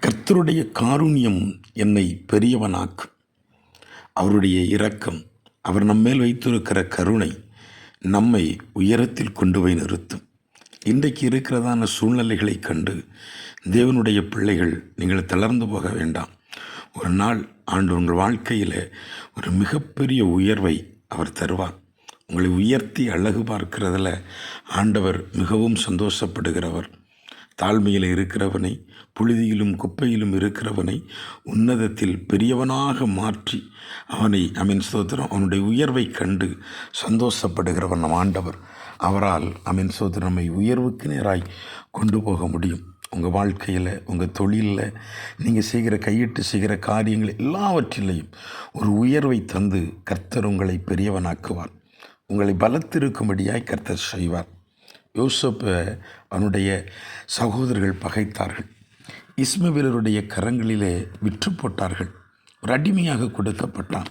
கர்த்தருடைய காருண்யம் என்னை பெரியவனாக்கும் அவருடைய இரக்கம் அவர் நம்மேல் வைத்திருக்கிற கருணை நம்மை உயரத்தில் கொண்டு போய் நிறுத்தும். இன்றைக்கு இருக்கிறதான சூழ்நிலைகளை கண்டு தேவனுடைய பிள்ளைகள் நீங்கள் தளர்ந்து போக வேண்டாம். ஒரு நாள் ஆண்டு உங்கள் வாழ்க்கையில் ஒரு மிகப்பெரிய உயர்வை அவர் தருவார். உங்களை உயர்த்தி அழகு பார்க்கிறதுல ஆண்டவர் மிகவும் சந்தோஷப்படுகிறவர். தாழ்மையில் இருக்கிறவனை புழுதியிலும் குப்பையிலும் இருக்கிறவனை உன்னதத்தில் பெரியவனாக மாற்றி அவனை அமீன் சோதரம் அவனுடைய உயர்வை கண்டு சந்தோஷப்படுகிறவன் நம் ஆண்டவர். அவரால் அமீன் சோதரம் நம்மை உயர்வுக்கு நேராய் கொண்டு போக முடியும். உங்கள் வாழ்க்கையில் உங்கள் தொழிலில் நீங்கள் செய்கிற கையிட்டு செய்கிற காரியங்கள் எல்லாவற்றிலையும் ஒரு உயர்வை தந்து கர்த்தர் உங்களை பெரியவனாக்குவார். உங்களை பலத்திருக்கும்படியாய் கர்த்தர் செய்வார். யோசப்பை அவனுடைய சகோதரர்கள் பகைத்தார்கள். இஸ்மவேலருடைய கரங்களிலே விற்று போட்டார்கள். ஒரு அடிமையாக கொடுக்கப்பட்டான்.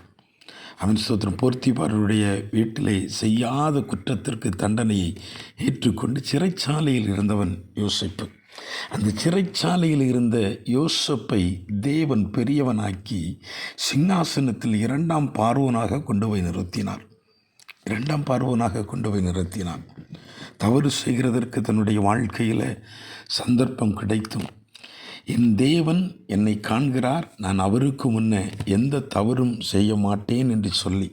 அவன் சோத்திரம் போர்த்திபாரருடைய வீட்டிலே செய்யாத குற்றத்திற்கு தண்டனையை ஏற்றுக்கொண்டு சிறைச்சாலையில் இருந்தவன் யோசிப்பு. அந்த சிறைச்சாலையில் இருந்த யோசப்பை தேவன் பெரியவனாக்கி சிங்காசனத்தில் இரண்டாம் பார்வனாக கொண்டு போய் நிறுத்தினார். இரண்டாம் பார்வனாக கொண்டு போய் நிறுத்தினான். தவறு செய்கிறதற்கு தன்னுடைய வாழ்க்கையில் சந்தர்ப்பம் கிடைத்தும். என் தேவன் என்னை காண்கிறார் நான் அவருக்கு முன்னே எந்த தவறும் செய்ய மாட்டேன் என்று சொல்லி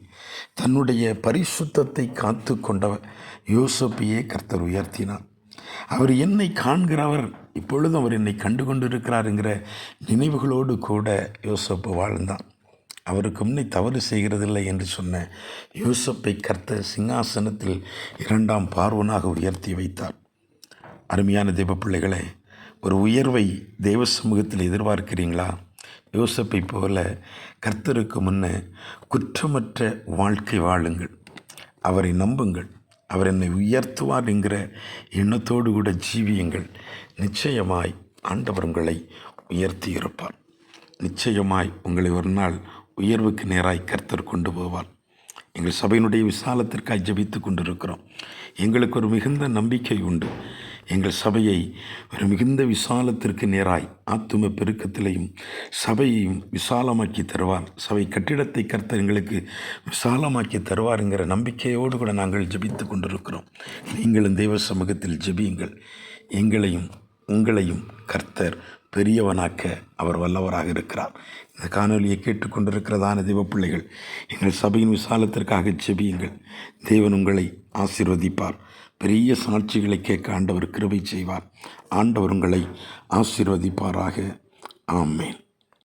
தன்னுடைய பரிசுத்தத்தை காத்து கொண்டவர் யோசப்பையே கர்த்தர் உயர்த்தினார். அவர் என்னை காண்கிறவர் இப்பொழுதும் அவர் என்னை கண்டு கொண்டிருக்கிறாருங்கிற நினைவுகளோடு கூட யோசப்பு வாழ்ந்தான். அவருக்கு முன்னே தவறு செய்கிறதில்லை என்று சொன்ன யூசப்பை கர்த்த சிங்காசனத்தில் இரண்டாம் பார்வனாக உயர்த்தி வைத்தார். அருமையான தெய்வ பிள்ளைகளே ஒரு உயர்வை தெய்வ சமூகத்தில் எதிர்பார்க்கிறீங்களா? யோசப்பை போல கர்த்தருக்கு முன்ன குற்றமற்ற வாழ்க்கை வாழுங்கள். அவரை நம்புங்கள். அவர் என்னை உயர்த்துவார் என்கிற எண்ணத்தோடு கூட ஜீவியுங்கள். நிச்சயமாய் ஆண்டவர் உங்களை உயர்த்தி இருப்பார். நிச்சயமாய் உங்களை ஒரு நாள் உயர்வுக்கு நேராய் கர்த்தர் கொண்டு போவார். எங்கள் சபையினுடைய விசாலத்திற்காக ஜபித்து கொண்டிருக்கிறோம். எங்களுக்கு ஒரு மிகுந்த நம்பிக்கை உண்டு. எங்கள் சபையை ஒரு மிகுந்த விசாலத்திற்கு நேராய் ஆத்தும பெருக்கத்திலையும் சபையையும் விசாலமாக்கி தருவார். சபை கட்டிடத்தை கர்த்தர் எங்களுக்கு விசாலமாக்கி தருவாருங்கிற நம்பிக்கையோடு கூட நாங்கள் ஜபித்து கொண்டிருக்கிறோம். நீங்களும் தெய்வ சமூகத்தில் ஜபியுங்கள். எங்களையும் உங்களையும் கர்த்தர் பெரியவனாக்க அவர் வல்லவராக இருக்கிறார். இந்த காணொலியை கேட்டுக்கொண்டிருக்கிறதான தெய்வ பிள்ளைகள் எங்கள் சபையின் விசாலத்திற்காக செபியுங்கள் தேவன் உங்களை ஆசீர்வதிப்பார். பெரிய சாட்சிகளை கேட்க ஆண்டவர் கிருபை செய்வார். ஆண்டவர் உங்களை ஆசீர்வதிப்பாராக. ஆமேன்.